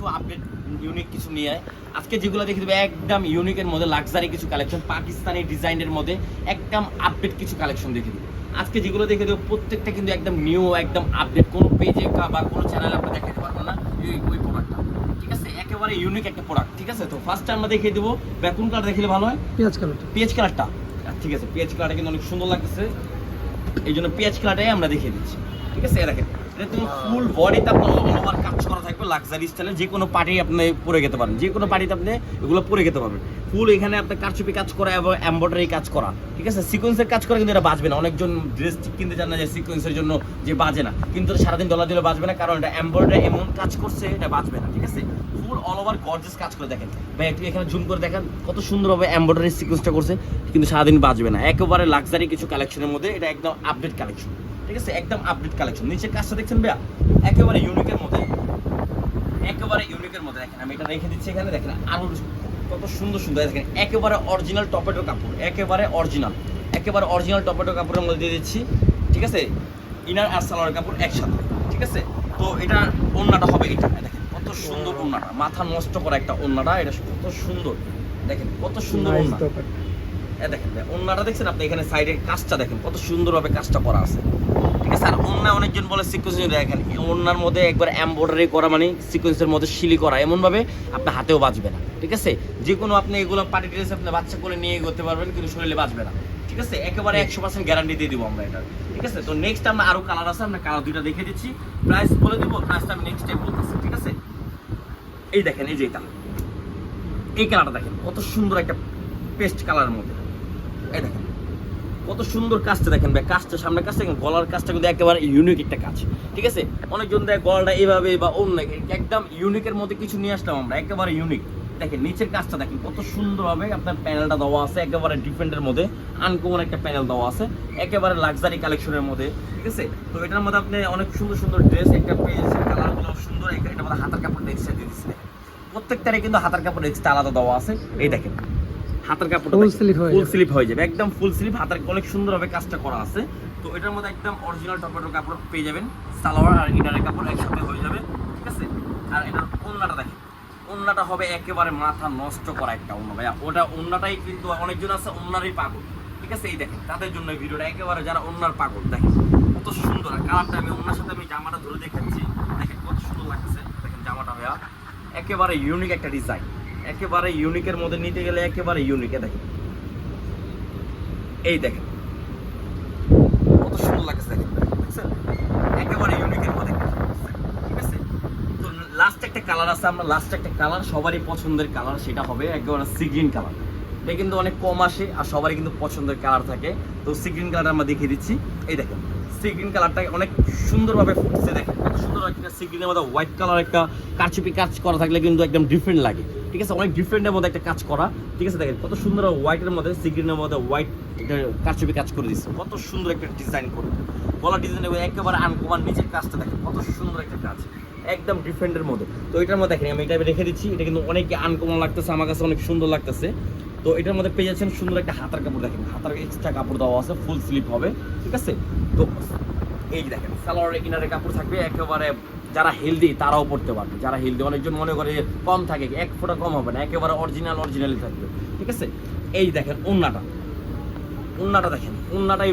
কিছু update unique কিছু নিয়ে আয়। আজকে যেগুলো দেখে দেবে একদম ইউনিকের মধ্যে লাক্সারি কিছু কালেকশন পাকিস্তানি ডিজাইনের মধ্যে একদম আপডেট কিছু কালেকশন দেখে দেবো। আজকে যেগুলো দেখে দেবো প্রত্যেকটা কিন্তু একদম নিউ একদম আপডেট কোনো পেজে বা কোনো চ্যানেলে আপনারা দেখাতে পারবেন না ওই প্রোডাক্টটা ঠিক আছে? একেবারে ইউনিক একটা প্রোডাক্ট ঠিক আছে? তো ফার্স্ট আমরা দেখিয়ে দেবো বেকুন কালার দেখলে ভালো হয়? পেঁয়াজ কালারটা পেঁয়াজ কালারটা ঠিক আছে। পেঁয়াজ কালারটা কিন্তু অনেক সুন্দর লাগতেছে। এই জন্য পেঁয়াজ কালারটাই আমরা দেখিয়ে দিচ্ছি। ঠিক আছে? দেখেন। ফুল বডিতে আপনার অল ওভার কাজ করা থাকবে লাক্সারি স্টাইলে যে কোনো পার্টি আপনি পরে যেতে পারেন। যে কোনো পার্টিতে আপনি এগুলো পরে যেতে পারবেন। ফুল এখানে আপনার কারচুপি কাজ করা এবং এমব্রয়ডারি কাজ করা, ঠিক আছে? সিকোয়েন্সের কাজ করা কিন্তু এটা বাজবে না। অনেকজন ড্রেস কিনতে চান না যে সিকোয়েন্সের জন্য যে বাজে না। কিন্তু সারাদিন ডলার দিলে বাজবে না, কারণ এটা এমব্রয়ডারি এমন কাজ করছে, এটা বাজবে না, ঠিক আছে? ফুল অল ওভার গর্জেস কাজ করে দেখেন। ভাই, একটু এখানে জুম করে দেখেন কত সুন্দরভাবে এমব্রয়ডারি সিকোয়েন্সটা করছে, কিন্তু সারাদিন বাজবে না। একেবারে লাক্সারি কিছু কালেকশনের মধ্যে এটা একদম আপডেট কালেকশন ঠিক আছে? একদম আপডেট কালেকশন নিচের কাজটা দেখছেন ভাইয়া? একেবারে ইউনিকের মধ্যে একেবারে ইউনিকের মধ্যে দেখেন আমি এটা রেখে দিচ্ছি এখানে। দেখেন আরও কত সুন্দর সুন্দর। দেখেন একেবারে অরিজিনাল টপেটো কাপড়। একেবারে অরিজিনাল একেবারে অরিজিনাল টপেটো কাপড়ের মধ্যে দিয়ে দিচ্ছি। ঠিক আছে? ইনার আর সালোয়ার কাপড় একসাথে। ঠিক আছে? তো এটা ওন্নাটা হবে এটা। দেখেন কত সুন্দর ওন্নাটা। মাথা নষ্ট করা একটা ওন্নাটা। এটা কত সুন্দর। দেখেন কত সুন্দর ওন্না। এ দেখেন ওন্নাটা দেখছেন আপনি? এখানে সাইডের কাজটা দেখেন। কত সুন্দরভাবে কাজটা করা আছে। ঠিক আছে? আর ওন্না অনেকজন বলে সিকোয়েন্স দেখেন। ওন্নার মধ্যে একবার এমব্রয়ডারি করা মানে সিকোয়েন্সের মধ্যে শিলি করা এমনভাবে আপনার হাতেও বাজবে না ঠিক আছে? যে কোনো আপনি এগুলো পার্টি ড্রেস আপনি বাচ্চা করে নিয়ে করতে পারবেন কিন্তু শরীরে বাজবে না ঠিক আছে? একেবারে একশো পার্সেন্ট গ্যারান্টি দিয়ে দিব আমরা এটা ঠিক আছে? তো নেক্সট আমরা আরও কালার আছে আমরা কালার দুইটা দেখে দিচ্ছি। প্রাইস বলে দিব প্রাইসটা আমি নেক্সট টাইম বলতেছি ঠিক আছে? এই দেখেন এই যে এটা। এই কালারটা দেখেন কত সুন্দর একটা পেস্ট কালারের মধ্যে। এই দেখেন। কত সুন্দর কাজটা দেখেন ভাই, কাজটা সামনে কাজটা দেখেন, গলার কাজটা কিন্তু একেবারে ইউনিক একটা কাজ, ঠিক আছে? অনেকজন দেয় গলাটা এইভাবে বা অন্য, একদম ইউনিকের মধ্যে কিছু নিয়ে আসলাম আমরা, একেবারে ইউনিক দেখেন, নিচের কাজটা দেখেন, কত সুন্দরভাবে আপনার প্যানেলটা দেওয়া আছে, একেবারে ডিফারেন্টের মধ্যে আনকমন একটা প্যানেল দেওয়া আছে, একেবারে লাক্সারি কালেকশনের মধ্যে, ঠিক আছে? তো এটার মধ্যে আপনি অনেক সুন্দর সুন্দর ড্রেস একটা পেয়েছে কালারগুলো সুন্দর এটার মধ্যে হাতার কাপড় এক্সট্রা দিয়ে দিচ্ছে। প্রত্যেকটারে কিন্তু হাতার কাপড় এক্সট্রা আলাদা দেওয়া আছে, এই দেখেন। হাতের কাপড় Full sleeve হয়ে ফুল স্লিপ হয়ে যাবে একদম ফুল স্লিপ হাতের অনেক সুন্দরভাবে কাজটা করা আছে। তো এটার মধ্যে একদম অরিজিনাল টপেটোর কাপড় পেয়ে যাবেন সালোয়ার আর ইনারের কাপড় একসাথে হয়ে যাবে ঠিক আছে? আর এটার ওন্নাটা দেখেন ওন্নাটা হবে একেবারে মাথা নষ্ট করা একটা ওন্না ভাইয়া। ওটা ওন্নাটাই কিন্তু অনেকজন আছে ওন্নারই পাগল ঠিক আছে? এই দেখেন তাদের জন্য ভিডিওটা একেবারে যারা ওন্নার পাগল দেখেন কত সুন্দর। আর কালারটা আমি ওন্নার সাথে আমি জামাটা ধরে দেখাচ্ছি দেখেন কত সুন্দর লাগছে দেখেন জামাটা ভাইয়া একেবারে ইউনিক একটা ডিজাইন একেবারে ইউনিকের মধ্যে নিতে গেলে একেবারে ইউনিক দেখেন। এই দেখেন। কত সুন্দর লাগছে দেখেন। একেবারে ইউনিকের মধ্যে। ঠিক আছে? তো লাস্ট একটা কালার আছে, আমরা লাস্ট একটা কালার সবারই পছন্দের কালার সেটা হবে একেবারে সি গ্রিন কালার এটা কিন্তু অনেক কম আসে আর সবারই কিন্তু পছন্দের কালার থাকে। তো সি গ্রিন কালার আমরা দেখিয়ে দিচ্ছি। এই দেখেন। সি গ্রিন কালারটা অনেক সুন্দরভাবে ফুটছে, দেখেন। সুন্দর একটা সি মধ্যে হোয়াইট কালার একটা কারচুপি কাজ করা থাকলে কিন্তু একদম ডিফারেন্ট লাগে। ঠিক আছে? অনেক ডিফারেন্টের মধ্যে একটা কাজ করা। ঠিক আছে? দেখেন, কত সুন্দর হোয়াইটের মধ্যে, সি গ্রিনের মধ্যে হোয়াইট একটা কাজ করে দিচ্ছে। কত সুন্দর একটা ডিজাইন করে। গলা ডিজাইন একেবারে আনকমান নিচের কাজটা দেখেন, কত সুন্দর একটা কাজ। একদম ডিফারেন্টের মধ্যে। তো এটার মধ্যে দেখেন, আমি এটা রেখে দিচ্ছি। এটা কিন্তু অনেক আনকমন লাগতেছে, আমার কাছে অনেক সুন্দর লাগতেছে। তো এটার মধ্যে পেয়ে যাচ্ছেন সুন্দর একটা হাতার কাপড় দেখেন। হাতার এক্সট্রা কাপড় দেওয়া আছে ফুল স্লিপ হবে, ঠিক আছে? তো এই দেখেন সালোয়ার ইনারের কাপড় থাকবে, একেবারে যারা হেলদি তারাও পড়তে পারবে। যারা হেলদি অনেকজন মনে করে কম থাকে, এক ফোঁটা কম হবে না, একেবারে অরিজিনাল অরিজিনালি থাকবে, ঠিক আছে? এই দেখেন ওন্নাটা। ওন্নাটা দেখেন, ওন্নাটাই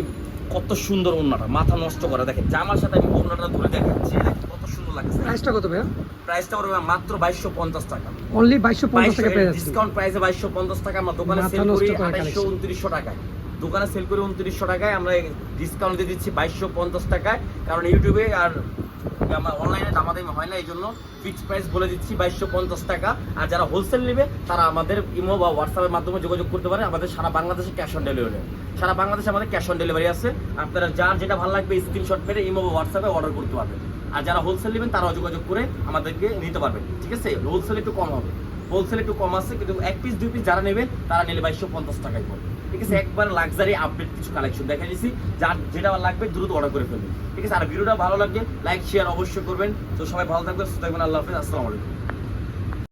কত সুন্দর ওন্নাটা, মাথা নষ্ট করে। দেখেন, জামার সাথে আমি ওন্নাটা ধরে দেখাচ্ছি। দেখেন সুন্দর লাগছে প্রাইসটা কত ভাইয়া? প্রাইসটা পড়বে মাত্র বাইশশো পঞ্চাশ টাকা। অনলি বাইশশো পঞ্চাশ টাকা পেয়ে ডিসকাউন্ট প্রাইসে বাইশশো পঞ্চাশ টাকা আমরা দোকানে সেল করি টাকায়। দোকানে সেল করি উনত্রিশশো টাকায় আমরা ডিসকাউন্ট দিয়ে দিচ্ছি বাইশশো পঞ্চাশ টাকায়। কারণ ইউটিউবে আর আমার অনলাইনে দামাদামি হয় না এই জন্য ফিক্সড প্রাইস বলে দিচ্ছি বাইশশো পঞ্চাশ টাকা। আর যারা হোলসেল নেবে তারা আমাদের ইমো বা হোয়াটসঅ্যাপের মাধ্যমে যোগাযোগ করতে পারে। আমাদের সারা বাংলাদেশে ক্যাশ অন ডেলিভারি সারা বাংলাদেশে আমাদের ক্যাশ অন ডেলিভারি আছে। আপনারা যার যেটা ভালো লাগবে স্ক্রিনশট মেরে ইমো বা হোয়াটসঅ্যাপে অর্ডার করতে পারবেন। আর যারা হোলসেল নেবেন, তারাও যোগাযোগ করে আমাদেরকে নিতে পারবেন। ঠিক আছে? হোলসেল একটু কম হবে। হোলসেল একটু কম আছে, কিন্তু এক পিস দুই পিস যারা নেবেন, তারা নিলে বাইশশো পঞ্চাশ টাকায় পড়বে। ঠিক আছে? একবার লাক্সারি আপডেট কিছু কালেকশন দেখা দিয়েছি যার যেটা লাগবে, দ্রুত অর্ডার করে ফেলবেন। ঠিক আছে? আর ভিডিওটা ভালো লাগবে লাইক শেয়ার অবশ্যই করবেন। তো সবাই ভালো থাকবেন, সুস্থ থাকবেন। আল্লাহ হাফিজ। আসসালামু আলাইকুম।